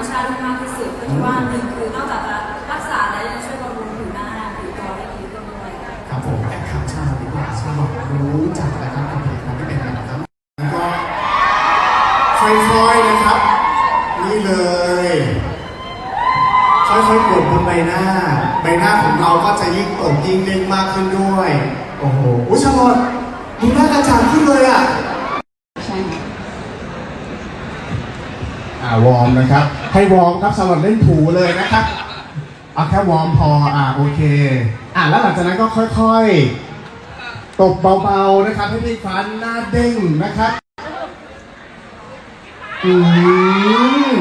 มชาติมากที่สุดเพราะว่าหนึ่งคือนอกจากจะรักษาแล้วยังช่วยบำรุงผิวหน้าผิวตัวได้ดีด้วยครับผมแอคคาชาดีกว่าชาบอกรู้จักนะครับกับผลิตภัณฑ์ที่เป็นนะครับแล้วก็ค่อยๆนะครับ นี่เลยค่อยๆกดบนใบหน้า ใบหน้าของเราก็จะยิ่งโป่ยิ่งเด้งมากขึ้นด้วยโอ้โหชาบอกดูหน้ากระจ่างขึ้นเลยอะ อ่าวอร์มนะครับ ให้วอร์มครับสลับเล่นถูเลยนะครับเอาแค่วอร์มพออ่าโอเค อ่าแล้วหลังจากนั้นก็ค่อยๆ ตบเบาๆนะครับ ให้พี่ฟันหน้าเด้งนะครับอืม